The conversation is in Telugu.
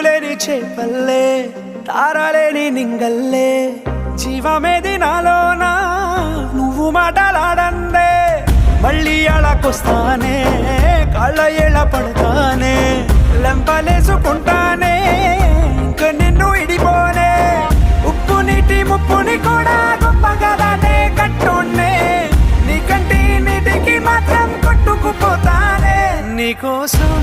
ఒడ్డులేని చేపల్లే తారలేని నింగల్లే. జీవమేది నాలోనా నువ్వు మాటలాడందే. మళ్ళీ అళకొస్తానే కళ్ళ ఏళ్ళ పడతానే. లెంపలేసుకుంటానే ఇంక నిన్ను ఇడిపోనే ఉప్పు నీటి ముప్పుని కూడా గొప్పగా దాటే కట్టున్నే నీ కంటి నీటికి మాత్రం కొట్టుకుపోతానే. నీకోసం